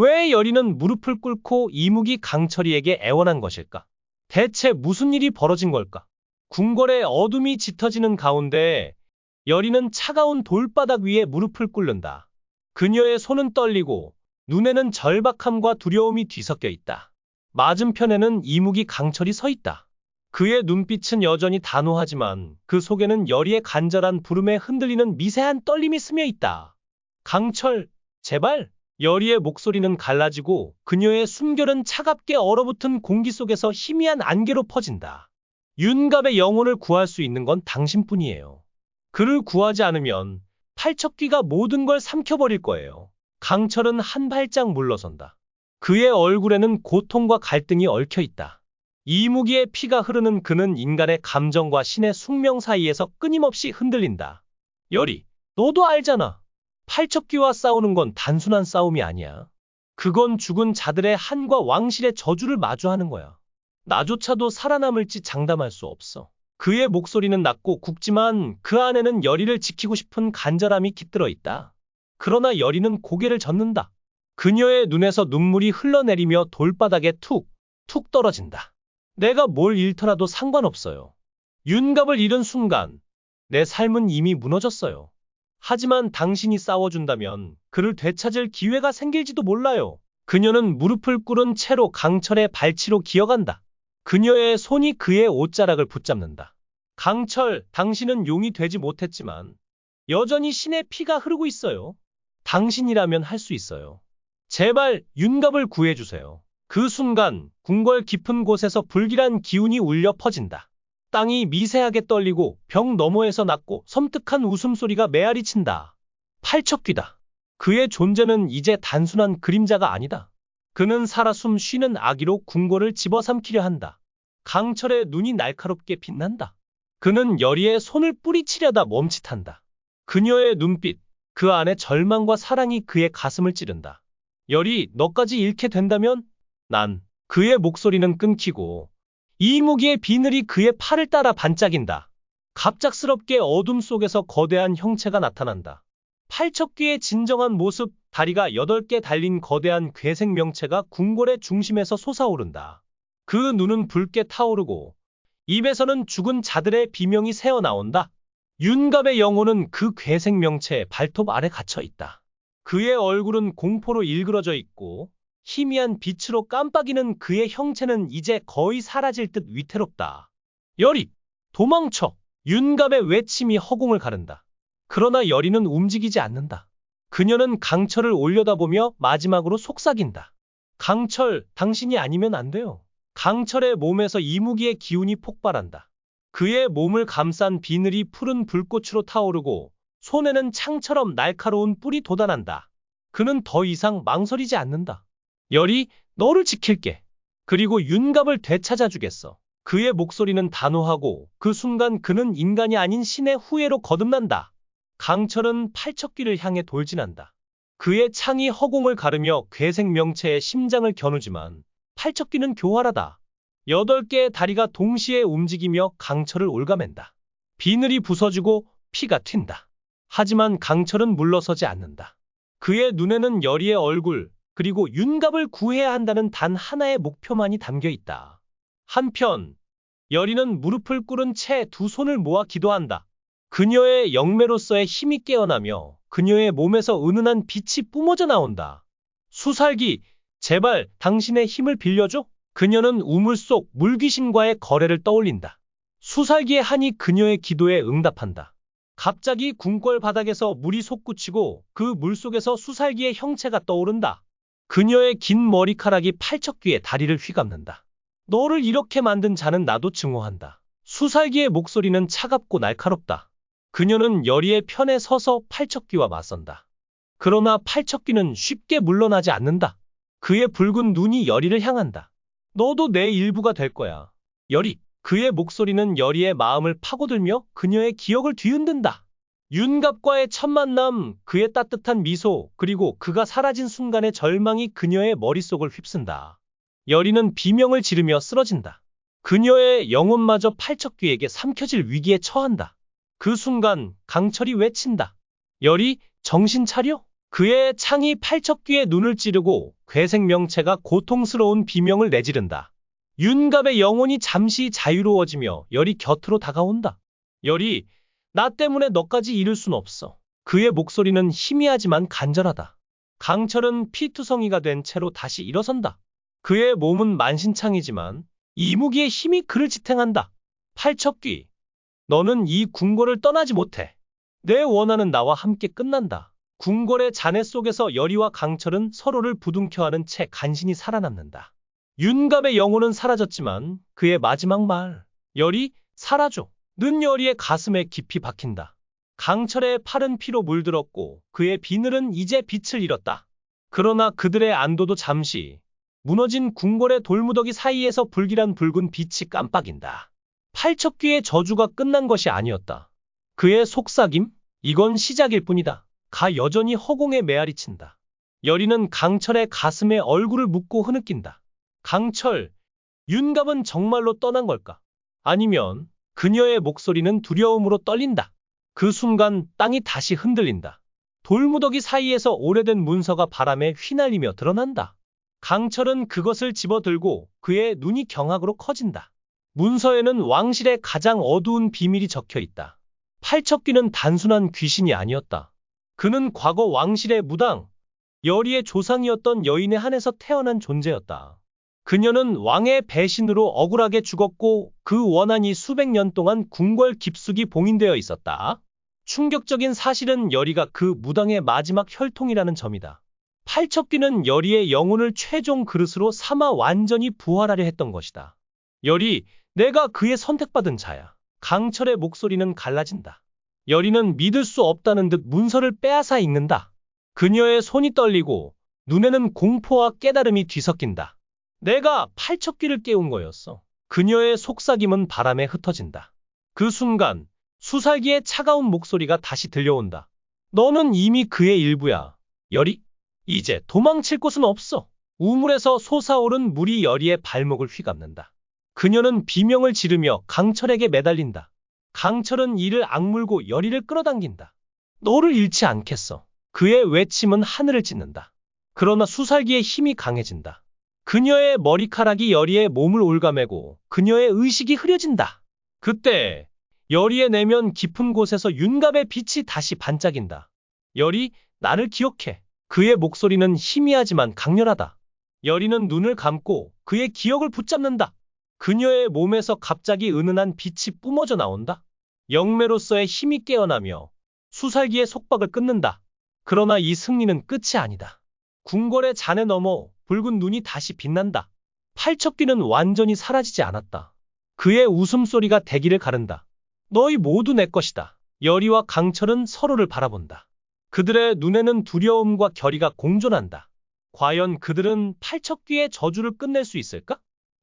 왜 여리는 무릎을 꿇고 이무기 강철이에게 애원한 것일까? 대체 무슨 일이 벌어진 걸까? 궁궐의 어둠이 짙어지는 가운데 여리는 차가운 돌바닥 위에 무릎을 꿇는다. 그녀의 손은 떨리고 눈에는 절박함과 두려움이 뒤섞여 있다. 맞은편에는 이무기 강철이 서 있다. 그의 눈빛은 여전히 단호하지만 그 속에는 여리의 간절한 부름에 흔들리는 미세한 떨림이 스며 있다. 강철, 제발! 여리의 목소리는 갈라지고 그녀의 숨결은 차갑게 얼어붙은 공기 속에서 희미한 안개로 퍼진다. 윤갑의 영혼을 구할 수 있는 건 당신뿐이에요. 그를 구하지 않으면 팔척귀가 모든 걸 삼켜버릴 거예요. 강철은 한 발짝 물러선다. 그의 얼굴에는 고통과 갈등이 얽혀 있다. 이무기의 피가 흐르는 그는 인간의 감정과 신의 숙명 사이에서 끊임없이 흔들린다. 열이, 너도 알잖아. 팔척귀와 싸우는 건 단순한 싸움이 아니야. 그건 죽은 자들의 한과 왕실의 저주를 마주하는 거야. 나조차도 살아남을지 장담할 수 없어. 그의 목소리는 낮고 굵지만 그 안에는 열이를 지키고 싶은 간절함이 깃들어 있다. 그러나 열이는 고개를 젓는다. 그녀의 눈에서 눈물이 흘러내리며 돌바닥에 툭, 툭 떨어진다. 내가 뭘 잃더라도 상관없어요. 윤갑을 잃은 순간, 내 삶은 이미 무너졌어요. 하지만 당신이 싸워준다면 그를 되찾을 기회가 생길지도 몰라요. 그녀는 무릎을 꿇은 채로 강철의 발치로 기어간다. 그녀의 손이 그의 옷자락을 붙잡는다. 강철, 당신은 용이 되지 못했지만 여전히 신의 피가 흐르고 있어요. 당신이라면 할 수 있어요. 제발 윤갑을 구해주세요. 그 순간 궁궐 깊은 곳에서 불길한 기운이 울려 퍼진다. 땅이 미세하게 떨리고 벽 너머에서 났고 섬뜩한 웃음소리가 메아리 친다. 팔척귀다. 그의 존재는 이제 단순한 그림자가 아니다. 그는 살아 숨 쉬는 아기로 궁궐을 집어삼키려 한다. 강철의 눈이 날카롭게 빛난다. 그는 여리의 손을 뿌리치려다 멈칫한다. 그녀의 눈빛, 그 안에 절망과 사랑이 그의 가슴을 찌른다. 열이 너까지 잃게 된다면 난 그의 목소리는 끊기고 이무기의 비늘이 그의 팔을 따라 반짝인다. 갑작스럽게 어둠 속에서 거대한 형체가 나타난다. 팔척귀의 진정한 모습, 다리가 8개 달린 거대한 괴생 명체가 궁궐의 중심에서 솟아오른다. 그 눈은 붉게 타오르고 입에서는 죽은 자들의 비명이 새어나온다. 윤갑의 영혼은 그 괴생 명체의 발톱 아래 갇혀 있다. 그의 얼굴은 공포로 일그러져 있고 희미한 빛으로 깜빡이는 그의 형체는 이제 거의 사라질 듯 위태롭다. 열이, 도망쳐! 윤갑의 외침이 허공을 가른다. 그러나 열이는 움직이지 않는다. 그녀는 강철을 올려다보며 마지막으로 속삭인다. 강철, 당신이 아니면 안 돼요. 강철의 몸에서 이무기의 기운이 폭발한다. 그의 몸을 감싼 비늘이 푸른 불꽃으로 타오르고 손에는 창처럼 날카로운 뿔이 돋아난다. 그는 더 이상 망설이지 않는다. 열이 너를 지킬게. 그리고 윤갑을 되찾아주겠어. 그의 목소리는 단호하고 그 순간 그는 인간이 아닌 신의 후예로 거듭난다. 강철은 팔척귀를 향해 돌진한다. 그의 창이 허공을 가르며 괴생 명체의 심장을 겨누지만 팔척귀는 교활하다. 여덟 개의 다리가 동시에 움직이며 강철을 올가맨다. 비늘이 부서지고 피가 튄다. 하지만 강철은 물러서지 않는다. 그의 눈에는 여리의 얼굴, 그리고 윤갑을 구해야 한다는 단 하나의 목표만이 담겨 있다. 한편, 여리는 무릎을 꿇은 채 두 손을 모아 기도한다. 그녀의 영매로서의 힘이 깨어나며 그녀의 몸에서 은은한 빛이 뿜어져 나온다. 수살기, 제발 당신의 힘을 빌려줘? 그녀는 우물 속 물귀신과의 거래를 떠올린다. 수살기의 한이 그녀의 기도에 응답한다. 갑자기 궁궐 바닥에서 물이 솟구치고 그 물속에서 수살기의 형체가 떠오른다. 그녀의 긴 머리카락이 팔척귀의 다리를 휘감는다. 너를 이렇게 만든 자는 나도 증오한다. 수살기의 목소리는 차갑고 날카롭다. 그녀는 여리의 편에 서서 팔척귀와 맞선다. 그러나 팔척귀는 쉽게 물러나지 않는다. 그의 붉은 눈이 여리를 향한다. 너도 내 일부가 될 거야. 여리. 그의 목소리는 여리의 마음을 파고들며 그녀의 기억을 뒤흔든다. 윤갑과의 첫 만남, 그의 따뜻한 미소, 그리고 그가 사라진 순간의 절망이 그녀의 머릿속을 휩쓴다. 여리는 비명을 지르며 쓰러진다. 그녀의 영혼마저 팔척귀에게 삼켜질 위기에 처한다. 그 순간 강철이 외친다. 열이 정신 차려? 그의 창이 팔척귀에 눈을 찌르고 괴생 명체가 고통스러운 비명을 내지른다. 윤갑의 영혼이 잠시 자유로워지며 열이 곁으로 다가온다. 열이 나 때문에 너까지 잃을 순 없어. 그의 목소리는 희미하지만 간절하다. 강철은 피투성이가 된 채로 다시 일어선다. 그의 몸은 만신창이지만 이무기의 힘이 그를 지탱한다. 팔척귀, 너는 이 궁궐을 떠나지 못해. 내 원하는 나와 함께 끝난다. 궁궐의 잔해 속에서 열이와 강철은 서로를 부둥켜하는 채 간신히 살아남는다. 윤갑의 영혼은 사라졌지만 그의 마지막 말, 열이 사라져. 는 열이의 가슴에 깊이 박힌다. 강철의 팔은 피로 물들었고 그의 비늘은 이제 빛을 잃었다. 그러나 그들의 안도도 잠시 무너진 궁궐의 돌무더기 사이에서 불길한 붉은 빛이 깜빡인다. 팔척귀의 저주가 끝난 것이 아니었다. 그의 속삭임? 이건 시작일 뿐이다. 가 여전히 허공에 메아리 친다. 여리는 강철의 가슴에 얼굴을 묻고 흐느낀다. 강철, 윤갑은 정말로 떠난 걸까? 아니면 그녀의 목소리는 두려움으로 떨린다. 그 순간 땅이 다시 흔들린다. 돌무더기 사이에서 오래된 문서가 바람에 휘날리며 드러난다. 강철은 그것을 집어들고 그의 눈이 경악으로 커진다. 문서에는 왕실의 가장 어두운 비밀이 적혀 있다. 팔척귀는 단순한 귀신이 아니었다. 그는 과거 왕실의 무당, 여리의 조상이었던 여인의 한에서 태어난 존재였다. 그녀는 왕의 배신으로 억울하게 죽었고 그 원한이 수백 년 동안 궁궐 깊숙이 봉인되어 있었다. 충격적인 사실은 여리가 그 무당의 마지막 혈통이라는 점이다. 팔척귀는 여리의 영혼을 최종 그릇으로 삼아 완전히 부활하려 했던 것이다. 여리, 내가 그의 선택받은 자야. 강철의 목소리는 갈라진다. 여리는 믿을 수 없다는 듯 문서를 빼앗아 읽는다. 그녀의 손이 떨리고 눈에는 공포와 깨달음이 뒤섞인다. 내가 팔척귀를 깨운 거였어. 그녀의 속삭임은 바람에 흩어진다. 그 순간 수살기의 차가운 목소리가 다시 들려온다. 너는 이미 그의 일부야. 열이? 이제 도망칠 곳은 없어. 우물에서 솟아오른 물이 열이의 발목을 휘감는다. 그녀는 비명을 지르며 강철에게 매달린다. 강철은 이를 악물고 열이를 끌어당긴다. 너를 잃지 않겠어. 그의 외침은 하늘을 찢는다. 그러나 수살기의 힘이 강해진다. 그녀의 머리카락이 열이의 몸을 올가매고 그녀의 의식이 흐려진다. 그때 열이의 내면 깊은 곳에서 윤갑의 빛이 다시 반짝인다. 열이 나를 기억해. 그의 목소리는 희미하지만 강렬하다. 열이는 눈을 감고 그의 기억을 붙잡는다. 그녀의 몸에서 갑자기 은은한 빛이 뿜어져 나온다. 영매로서의 힘이 깨어나며 수살기의 속박을 끊는다. 그러나 이 승리는 끝이 아니다. 궁궐의 잔에 넘어 붉은 눈이 다시 빛난다. 팔척귀는 완전히 사라지지 않았다. 그의 웃음소리가 대기를 가른다. 너희 모두 내 것이다. 열이와 강철은 서로를 바라본다. 그들의 눈에는 두려움과 결의가 공존한다. 과연 그들은 팔척귀의 저주를 끝낼 수 있을까?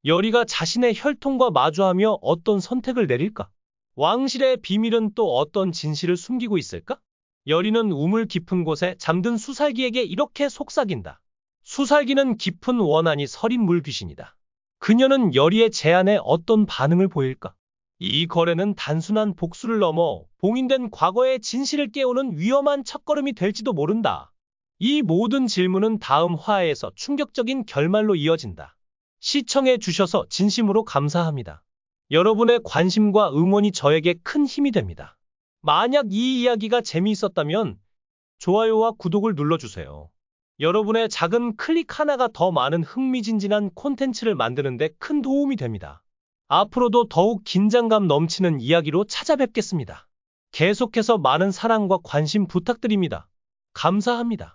열이가 자신의 혈통과 마주하며 어떤 선택을 내릴까? 왕실의 비밀은 또 어떤 진실을 숨기고 있을까? 열이는 우물 깊은 곳에 잠든 수살기에게 이렇게 속삭인다. 수살기는 깊은 원한이 서린 물귀신이다. 그녀는 열이의 제안에 어떤 반응을 보일까? 이 거래는 단순한 복수를 넘어 봉인된 과거의 진실을 깨우는 위험한 첫걸음이 될지도 모른다. 이 모든 질문은 다음 화에서 충격적인 결말로 이어진다. 시청해 주셔서 진심으로 감사합니다. 여러분의 관심과 응원이 저에게 큰 힘이 됩니다. 만약 이 이야기가 재미있었다면 좋아요와 구독을 눌러주세요. 여러분의 작은 클릭 하나가 더 많은 흥미진진한 콘텐츠를 만드는데 큰 도움이 됩니다. 앞으로도 더욱 긴장감 넘치는 이야기로 찾아뵙겠습니다. 계속해서 많은 사랑과 관심 부탁드립니다. 감사합니다.